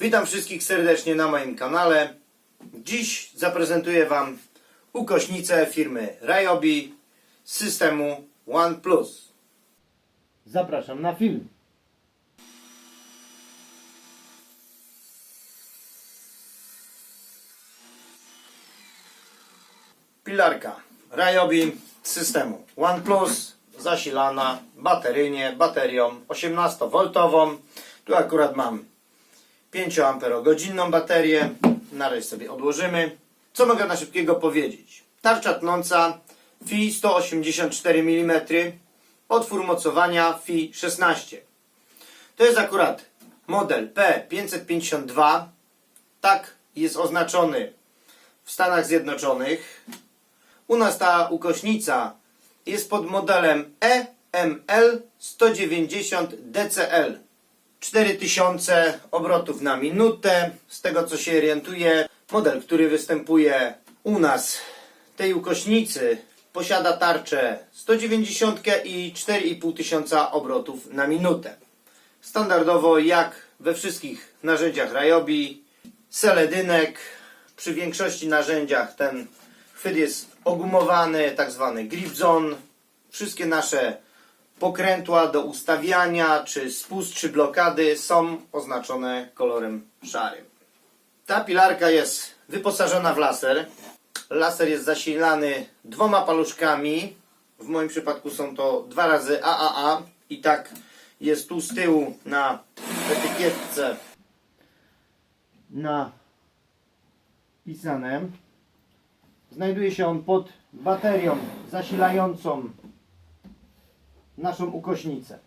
Witam wszystkich serdecznie na moim kanale. Dziś zaprezentuję Wam ukośnicę firmy Ryobi z systemu OnePlus. Zapraszam na film. Pilarka Ryobi z systemu OnePlus zasilana bateryjnie, baterią 18V. Tu akurat mam 5 amperogodzinną baterię. Na razie sobie odłożymy. Co mogę na szybkiego powiedzieć? Tarcza tnąca FI 184 mm, otwór mocowania FI 16. To jest akurat model P552. Tak jest oznaczony w Stanach Zjednoczonych. U nas ta ukośnica jest pod modelem EML 190 DCL. 4000 obrotów na minutę. Z tego co się orientuję, model, który występuje u nas tej ukośnicy posiada tarczę 190 i 4500 obrotów na minutę. Standardowo jak we wszystkich narzędziach Ryobi, seledynek. Przy większości narzędziach ten chwyt jest ogumowany, tak zwany grip zone. Wszystkie nasze pokrętła do ustawiania, czy spust, czy blokady są oznaczone kolorem szarym. Ta pilarka jest wyposażona w laser. Laser jest zasilany dwoma paluszkami. W moim przypadku są to dwa razy AAA. I tak jest tu z tyłu na etykietce na pisane. Znajduje się on pod baterią zasilającą naszą ukośnicę.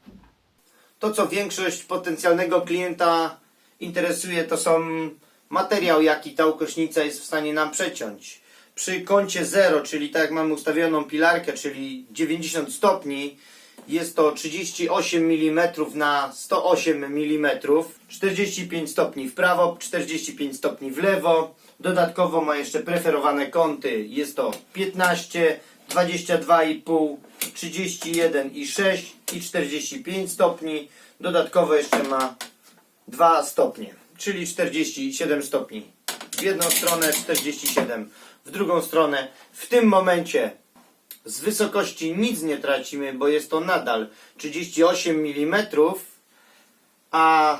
To, co większość potencjalnego klienta interesuje, to są materiał, jaki ta ukośnica jest w stanie nam przeciąć. Przy kącie 0, czyli tak jak mamy ustawioną pilarkę, czyli 90 stopni, jest to 38 mm na 108 mm, 45 stopni w prawo, 45 stopni w lewo. Dodatkowo ma jeszcze preferowane kąty, jest to 15, 22,5, 31,6 i 45 stopni. Dodatkowo jeszcze ma 2 stopnie, czyli 47 stopni. W jedną stronę 47, w drugą stronę. W tym momencie z wysokości nic nie tracimy, bo jest to nadal 38 mm, a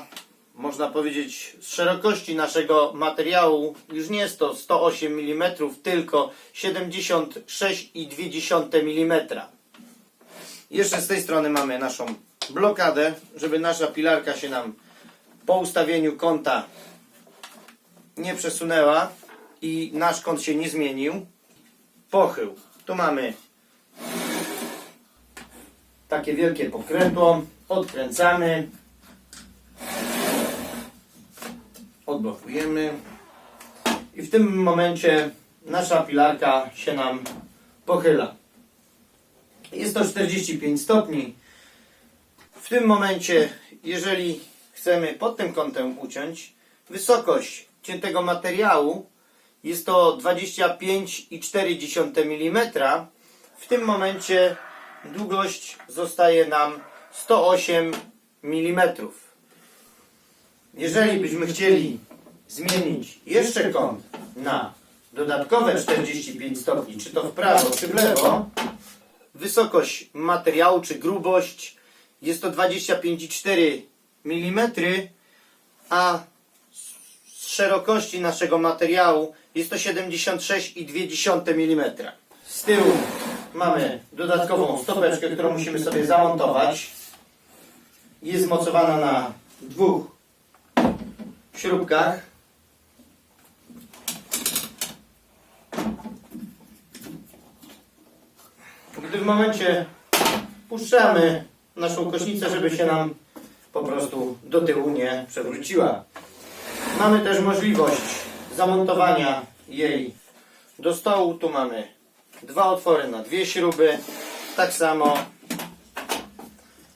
można powiedzieć z szerokości naszego materiału już nie jest to 108 mm, tylko 76,2 mm. Jeszcze z tej strony mamy naszą blokadę, żeby nasza pilarka się nam po ustawieniu kąta nie przesunęła i nasz kąt się nie zmienił. Pochył. Tu mamy takie wielkie pokrętło. Odkręcamy. Odblokujemy. I w tym momencie nasza pilarka się nam pochyla. Jest to 45 stopni. W tym momencie, jeżeli chcemy pod tym kątem uciąć, wysokość ciętego materiału jest to 25,4 mm. W tym momencie długość zostaje nam 108 mm. Jeżeli byśmy chcieli zmienić jeszcze kąt na dodatkowe 45 stopni, czy to w prawo, czy w lewo, wysokość materiału, czy grubość jest to 25,4 mm, a z szerokości naszego materiału jest to 76,2 mm. Z tyłu mamy dodatkową stopeczkę, którą musimy sobie zamontować. Jest mocowana na dwóch śrubkach. Gdy w momencie puszczamy naszą kośnicę, żeby się nam po prostu do tyłu nie przewróciła. Mamy też możliwość zamontowania jej do stołu. Tu mamy dwa otwory na dwie śruby. Tak samo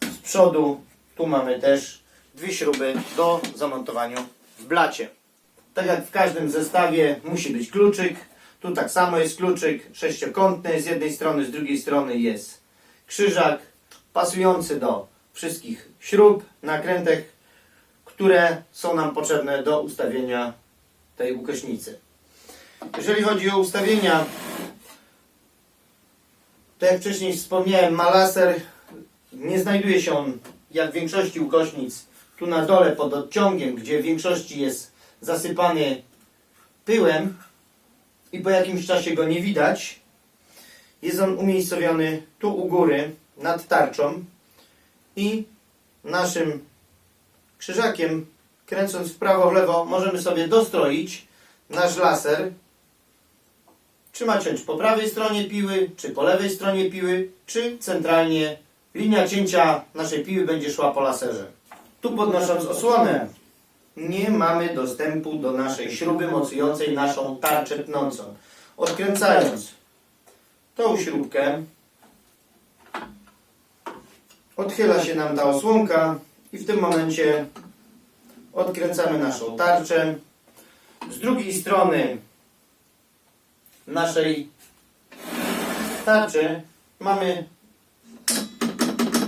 z przodu tu mamy też dwie śruby do zamontowania w blacie. Tak jak w każdym zestawie musi być kluczyk. Tu tak samo jest kluczyk sześciokątny. Z jednej strony, z drugiej strony jest krzyżak pasujący do wszystkich śrub, nakrętek, które są nam potrzebne do ustawienia tej ukośnicy. Jeżeli chodzi o ustawienia, tak jak wcześniej wspomniałem, ma laser, nie znajduje się on, jak w większości ukośnic, tu na dole pod odciągiem, gdzie w większości jest zasypany pyłem i po jakimś czasie go nie widać. Jest on umiejscowiony tu u góry, nad tarczą i naszym krzyżakiem, kręcąc w prawo, w lewo, możemy sobie dostroić nasz laser czy ma ciąć po prawej stronie piły, czy po lewej stronie piły, czy centralnie linia cięcia naszej piły będzie szła po laserze. Tu podnosząc osłonę, nie mamy dostępu do naszej śruby mocującej naszą tarczę tnącą. Odkręcając tą śrubkę, odchyla się nam ta osłonka i w tym momencie odkręcamy naszą tarczę. Z drugiej strony naszej tarczy mamy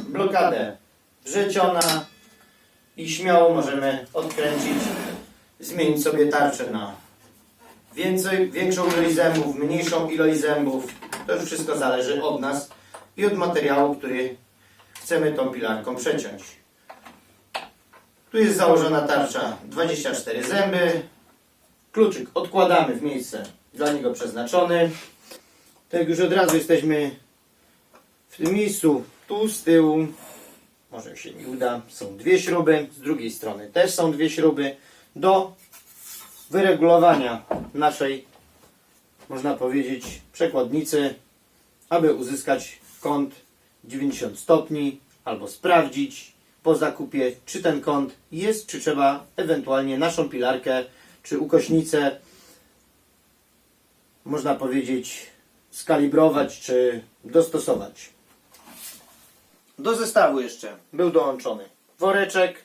blokadę wrzeciona i śmiało możemy odkręcić, zmienić sobie tarczę na więcej, większą ilość zębów, mniejszą ilość zębów. To już wszystko zależy od nas i od materiału, który chcemy tą pilarką przeciąć. Tu jest założona tarcza 24 zęby. Kluczyk odkładamy w miejsce dla niego przeznaczony. Tak już od razu jesteśmy w tym miejscu, tu z tyłu. Może się nie uda. Są dwie śruby, z drugiej strony też są dwie śruby do wyregulowania naszej, można powiedzieć, przekładnicy, aby uzyskać kąt 90 stopni albo sprawdzić po zakupie, czy ten kąt jest, czy trzeba ewentualnie naszą pilarkę, czy ukośnicę można powiedzieć, skalibrować czy dostosować. Do zestawu jeszcze był dołączony woreczek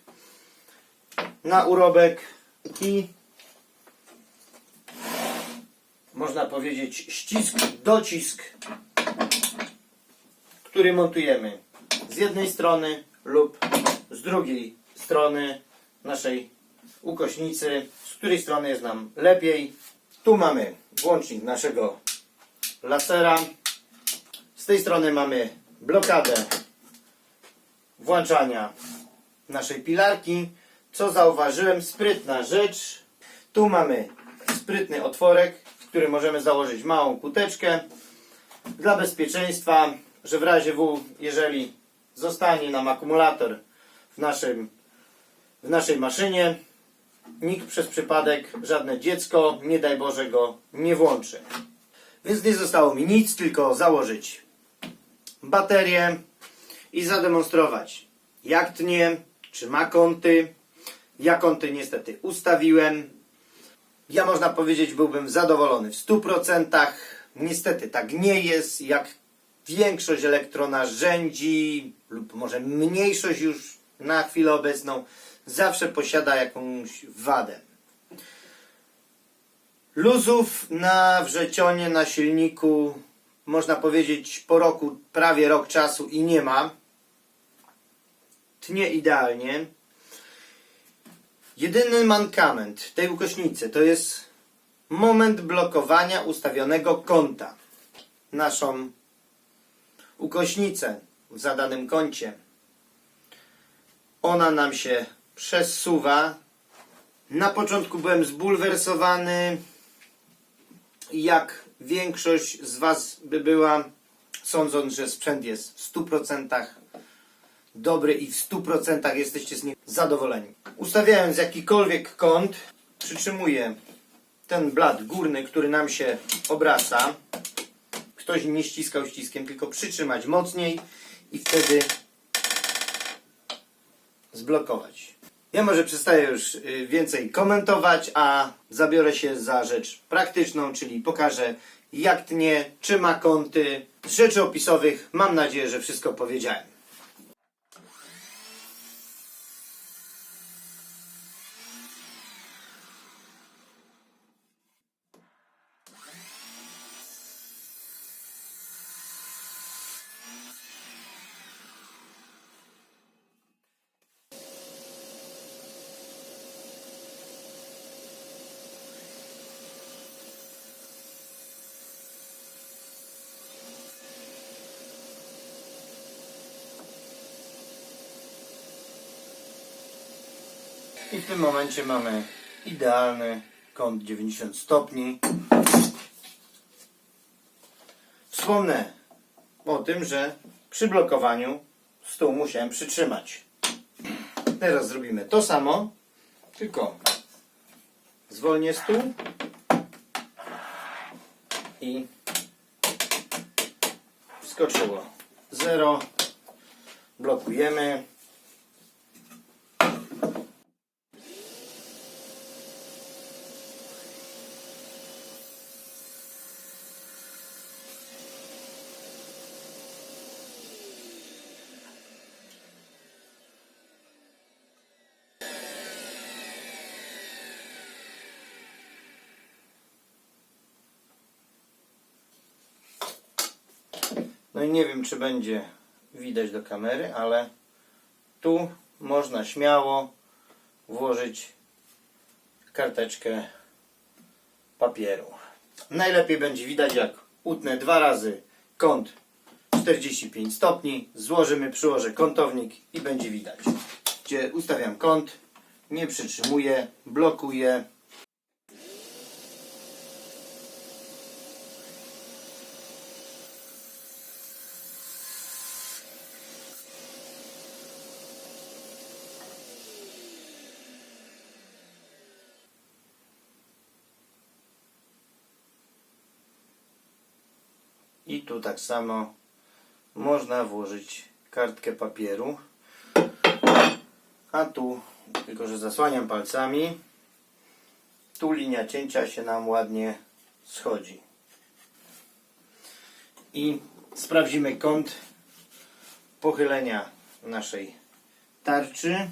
na urobek i można powiedzieć ścisk, docisk, który montujemy z jednej strony lub z drugiej strony naszej ukośnicy, z której strony jest nam lepiej. Tu mamy włącznik naszego lasera. Z tej strony mamy blokadę włączania naszej pilarki. Co zauważyłem? Sprytna rzecz. Tu mamy sprytny otworek, w którym możemy założyć małą kuteczkę. Dla bezpieczeństwa, że w razie W, jeżeli zostanie nam akumulator w, naszym, w naszej maszynie, nikt przez przypadek, żadne dziecko, nie daj Boże, go nie włączy. Więc nie zostało mi nic, tylko założyć baterię i zademonstrować, jak tnie, czy ma kąty. Ja kąty niestety ustawiłem. Ja można powiedzieć, byłbym zadowolony w 100%. Niestety tak nie jest, jak większość elektronarzędzi lub może mniejszość już na chwilę obecną zawsze posiada jakąś wadę. Luzów na wrzecionie, na silniku, można powiedzieć po roku, prawie rok czasu i nie ma. Tnie idealnie. Jedyny mankament tej ukośnicy to jest moment blokowania ustawionego kąta. Naszą ukośnicę w zadanym kącie. Ona nam się przesuwa. Na początku byłem zbulwersowany, jak większość z Was by była, sądząc, że sprzęt jest w 100% dobry i w 100% jesteście z nim zadowoleni. Ustawiając jakikolwiek kąt, przytrzymuję ten blat górny, który nam się obraca. Ktoś nie ściskał ściskiem, tylko przytrzymać mocniej i wtedy zblokować. Ja może przestaję już y, więcej komentować, a zabiorę się za rzecz praktyczną, czyli pokażę jak tnie, czy ma kąty. Z rzeczy opisowych mam nadzieję, że wszystko powiedziałem. I w tym momencie mamy idealny kąt 90 stopni. Wspomnę o tym, że przy blokowaniu stół musiałem przytrzymać. Teraz zrobimy to samo, tylko zwolnię stół i wskoczyło 0 blokujemy No i nie wiem, czy będzie widać do kamery, ale tu można śmiało włożyć karteczkę papieru. Najlepiej będzie widać, jak utnę dwa razy kąt 45 stopni, złożymy, przyłożę kątownik i będzie widać. Gdzie ustawiam kąt, nie przytrzymuję, blokuję. I tu tak samo można włożyć kartkę papieru. A tu, tylko że zasłaniam palcami, tu linia cięcia się nam ładnie schodzi. I sprawdzimy kąt pochylenia naszej tarczy.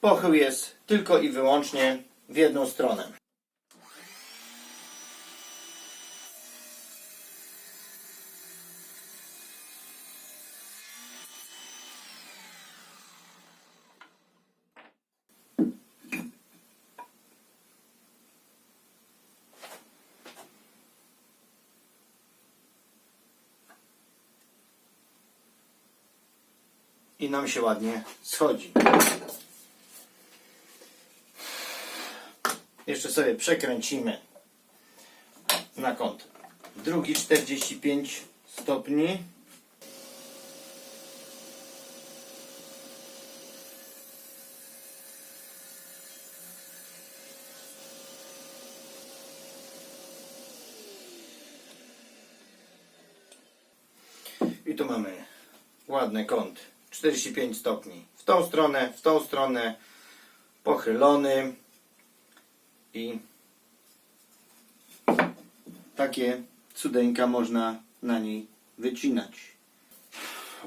Pochył jest tylko i wyłącznie w jedną stronę. I nam się ładnie schodzi. Jeszcze sobie przekręcimy na kąt. Drugi 45 stopni. I tu mamy ładny kąt 45 stopni w tą stronę, w tą stronę pochylony i takie cudeńka można na niej wycinać.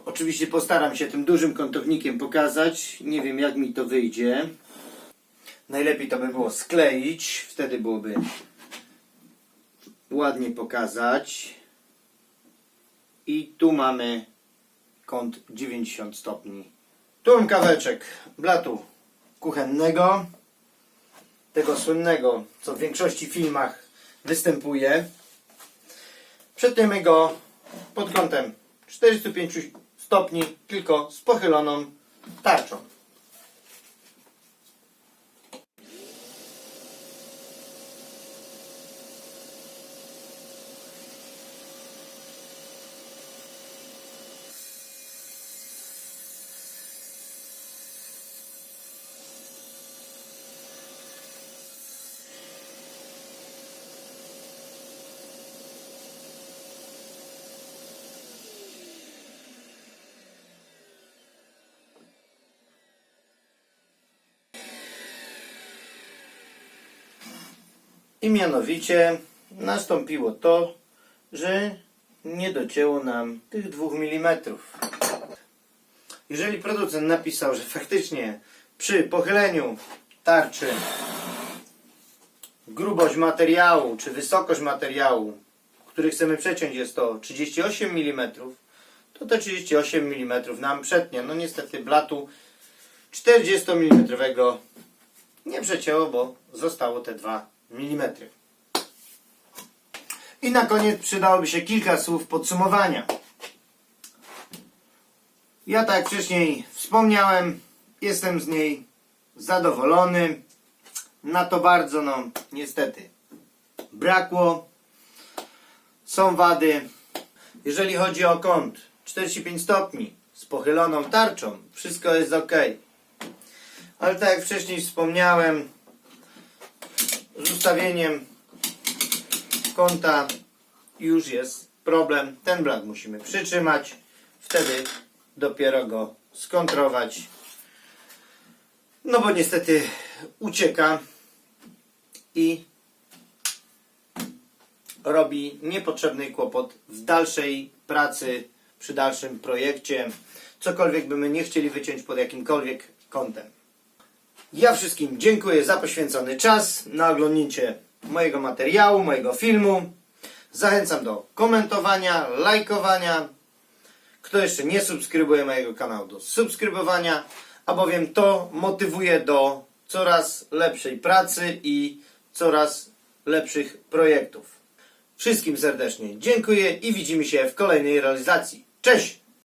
Oczywiście postaram się tym dużym kątownikiem pokazać. Nie wiem jak mi to wyjdzie. Najlepiej to by było skleić, wtedy byłoby ładnie pokazać. I tu mamy kąt 90 stopni. Tu mam kawałeczek blatu kuchennego, tego słynnego, co w większości filmach występuje. Przetniemy go pod kątem 45 stopni, tylko z pochyloną tarczą. I mianowicie nastąpiło to, że nie docięło nam tych 2 mm. Jeżeli producent napisał, że faktycznie przy pochyleniu tarczy grubość materiału czy wysokość materiału, który chcemy przeciąć jest to 38 mm, to te 38 mm nam przetnie. No niestety blatu 40 mm nie przecięło, bo zostało te 2 mm. I na koniec przydałoby się kilka słów podsumowania. Ja tak jak wcześniej wspomniałem, jestem z niej zadowolony. Na to bardzo, no niestety, brakło. Są wady. Jeżeli chodzi o kąt 45 stopni z pochyloną tarczą, wszystko jest ok. Ale tak jak wcześniej wspomniałem, z ustawieniem kąta już jest problem. Ten blat musimy przytrzymać, wtedy dopiero go skontrować. No bo niestety ucieka i robi niepotrzebny kłopot w dalszej pracy, przy dalszym projekcie. Cokolwiek by my nie chcieli wyciąć pod jakimkolwiek kątem. Ja wszystkim dziękuję za poświęcony czas na oglądnięcie mojego materiału, mojego filmu. Zachęcam do komentowania, lajkowania. Kto jeszcze nie subskrybuje mojego kanału, do subskrybowania, albowiem to motywuje do coraz lepszej pracy i coraz lepszych projektów. Wszystkim serdecznie dziękuję i widzimy się w kolejnej realizacji. Cześć!